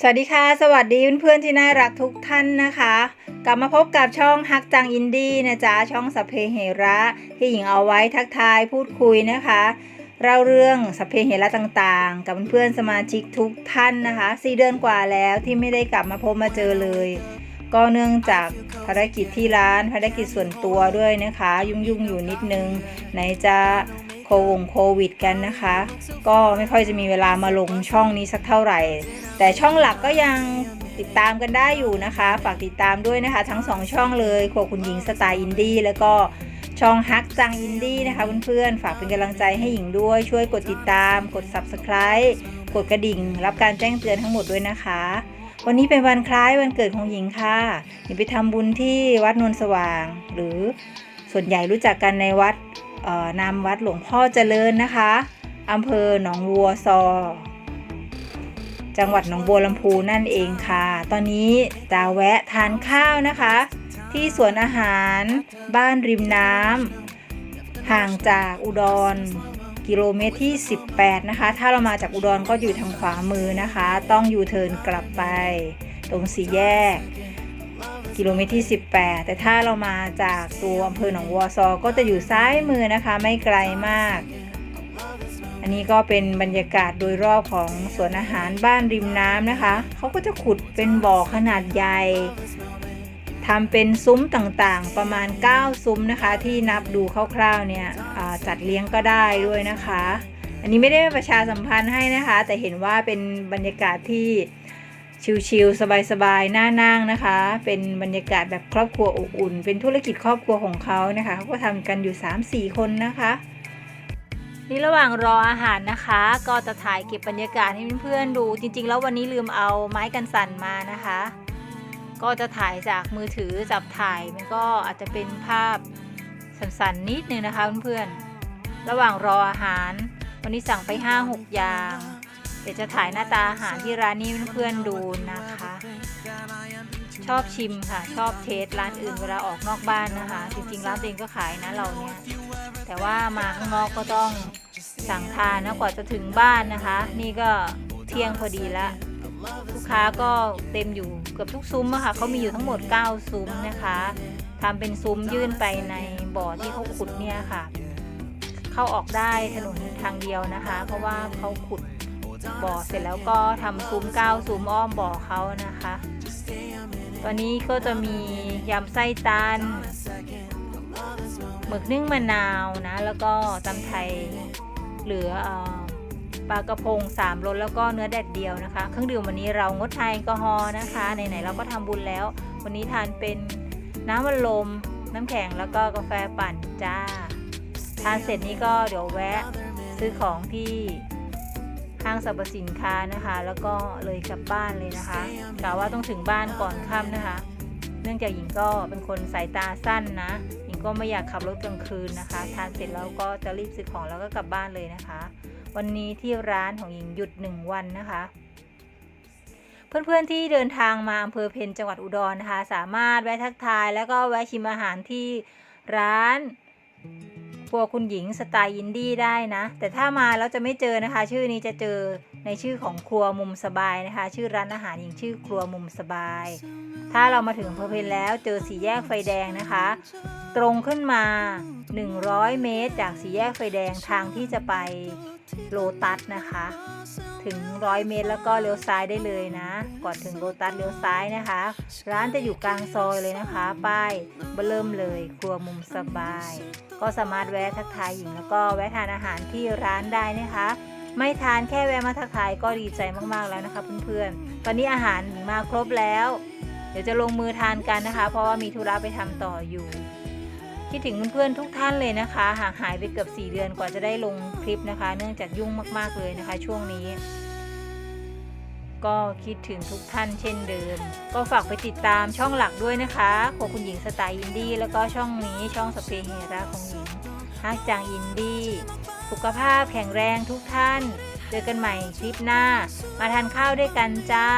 สวัสดีค่ะ สวัสดีเพื่อนๆที่น่ารักทุกท่านนะคะ กลับมาพบกับช่องฮักจังอินดี้นะจ๊ะช่องสพเพเหระที่หญิงเอาไว้ทักทายพูดคุยนะคะเล่าเรื่องสพเพเหระต่างๆ กับเพื่อนๆสมาชิกทุกท่านนะคะสี่เดือนกว่าแล้วที่ไม่ได้กลับมาพบมาเจอเลย ก็เนื่องจากภารกิจที่ร้านภารกิจส่วนตัวด้วยนะคะ ยุ่งๆอยู่นิดนึงไหนจะ โควงโควิดกันนะคะ ก็ไม่ค่อยจะมีเวลามาลงช่องนี้สักเท่าไหร่ แต่ช่องหลักก็ยังติดตามกันได้อยู่นะคะ ฝากติดตามด้วยนะคะ ทั้งสองช่องเลยครัวคุณหญิงสไตล์อินดี้แล้วก็ช่องฮักจังอินดี้นะคะเพื่อนๆ ฝากเป็นกำลังใจให้หญิงด้วย ช่วยกดติดตาม กด subscribe กดกระดิ่ง รับการแจ้งเตือนทั้งหมดด้วยนะคะ วันนี้เป็นวันคล้ายวันเกิดของหญิงค่ะหญิงไปทำบุญที่วัดนวลสว่าง หรือส่วนใหญ่รู้จักกันในวัด นามวัดหลวงพ่อเจริญนะคะอำเภอหนองวัวซอ จังหวัดหนองบัวลำพูนั่นเองค่ะ ตอนนี้จะแวะทานข้าวนะคะ ที่สวนอาหารบ้านริมน้ำห่างจากอุดรกิโลเมตรที่ 18 นะคะ ถ้าเรามาจากอุดรก็อยู่ทางขวามือนะคะ ต้องยูเทิร์นกลับไป ตรงสี่แยก กิโลเมตรที่ 18 แต่ถ้าเรามาจากตัวอำเภอหนองวัวซอ ก็จะอยู่ซ้ายมือนะคะไม่ไกลมาก อันนี้ก็เป็นบรรยากาศโดยรอบของสวนอาหารบ้านริมน้ำนะคะ เขาก็จะขุดเป็นบ่อขนาดใหญ่ทำเป็นซุ้มต่างๆ ประมาณ 9 ซุ้มนะคะ ที่นับดูคร่าวๆเนี่ยจัดเลี้ยงก็ได้ด้วยนะคะ อันนี้ไม่ได้ประชาสัมพันธ์ให้นะคะ แต่เห็นว่าเป็นบรรยากาศที่ ชิลๆสบายๆน่านั่งนะคะ เป็นบรรยากาศแบบครอบครัวอบอุ่น เป็นธุรกิจครอบครัวของเขานะคะเขาก็ทำกันอยู่ 3-4 คนนะคะนี่ระหว่างรออาหารนะคะ ก็จะถ่ายเก็บบรรยากาศให้เพื่อนๆดู จริง ๆ แล้ววันนี้ลืมเอาไม้กันสั่นมานะคะ ก็จะถ่ายจากมือถือจับถ่ายมันก็อาจจะเป็นภาพสั่นๆนิดนึงนะคะเพื่อนๆระหว่างรออาหาร วันนี้สั่งไป 5-6 อย่าง เดี๋ยวจะถ่ายหน้าตาอาหารที่ร้านนี้เพื่อนๆดูนะคะ ชอบชิมค่ะ ชอบเทสร้านอื่นเวลาออกนอกบ้านนะคะ จริงๆร้านตัวเองก็ขายนะเราเนี่ยแต่ว่ามาข้างนอกก็ต้องสั่งทานนะกว่าจะถึงบ้านนะคะ นี่ก็เที่ยงพอดีละลูกค้าก็เต็มอยู่เกือบทุกซุ้มอะค่ะเขามีอยู่ทั้งหมด 9 ซุ้มนะคะทำเป็นซุ้มยื่นไปในบ่อที่เขาขุดเนี่ยค่ะ เข้าออกได้ถนนทางเดียวนะคะ เพราะว่าเขาขุด บ่อเสร็จแล้วก็ทำซุ้ม9ซุ้มอ้อมบ่อเขานะคะ ตอนนี้ก็จะมียำไส้ตันหมึกนึ่งมะนาวนะ แล้วก็ตำไทยเหลืออปลากระพงสามรสแล้วก็เนื้อแดดเดียวนะคะ เครื่องดื่มวันนี้เรางดทานแอลกอฮอล์นะคะไหนๆเราก็ทำบุญแล้ว วันนี้ทานเป็นน้ำมันลมน้ำแข็งแล้วก็กาแฟปั่นจ้า ทานเสร็จนี้ก็เดี๋ยวแวะซื้อของที่างสรรพสินค้านะคะ แล้วก็เลยกลับบ้านเลยนะคะกะว่าต้องถึงบ้านก่อนค่ำนะคะ เนื่องจากหญิงก็เป็นคนสายตาสั้นนะหญิงก็ไม่อยากขับรถกลางคืนนะคะทานเสร็จแล้วก็จะรีบซื้อของแล้วก็กลับบ้านเลยนะคะ วันนี้ที่ร้านของหญิงหยุดหนึ่งวันนะคะเพื่อนๆที่เดินทางมาอำเภอเพนจังหวัดอุดรนะคะ สามารถแวะทักทาย แล้วก็แวะชิมอาหารที่ร้าน ครัวคุณหญิงสไตล์อินดี้ได้นะ แต่ถ้ามาแล้วจะไม่เจอนะคะ ชื่อนี้จะเจอในชื่อของครัวมุมสบายนะคะ ชื่อร้านอาหารหญิงชื่อครัวมุมสบาย ถ้าเรามาถึงเพอเพนแล้วเจอสี่แยกไฟแดงนะคะ ตรงขึ้นมา 100 เมตร จากสี่แยกไฟแดงทางที่จะไปโลตัสนะคะ ถึง 100 เมตรแล้วก็เลี้ยวซ้ายได้เลยนะ ก่อนถึงโลตัสเลี้ยวซ้ายนะคะ ร้านจะอยู่กลางซอยเลยนะคะ ป้ายเบอร์เริ่มเลยครัวมุมสบาย ก็สามารถแวะทักทายหญิงแล้วก็แวะทานอาหารที่ร้านได้นะคะ ไม่ทานแค่แวะมาทักทายก็ดีใจมากๆแล้วนะคะเพื่อนๆ ตอนนี้อาหารหญิงมาครบแล้ว เดี๋ยวจะลงมือทานกันนะคะ เพราะว่ามีธุระไปทำต่ออยู่ คิดถึงเพื่อนๆทุกท่านเลยนะคะห่างหายไปเกือบ 4 เดือนกว่าจะได้ลงคลิปนะคะ เนื่องจากยุ่งมากๆเลยนะคะ ช่วงนี้ ก็คิดถึงทุกท่านเช่นเดิม ก็ฝากไปติดตามช่องหลักด้วยนะคะของคุณหญิงสไตล์อินดี้แล้วก็ช่องนี้ช่องสเปเฮราของหญิงฮักจังอินดี้สุขภาพแข็งแรงทุกท่าน เจอกันใหม่คลิปหน้า มาทานข้าวด้วยกันจ้า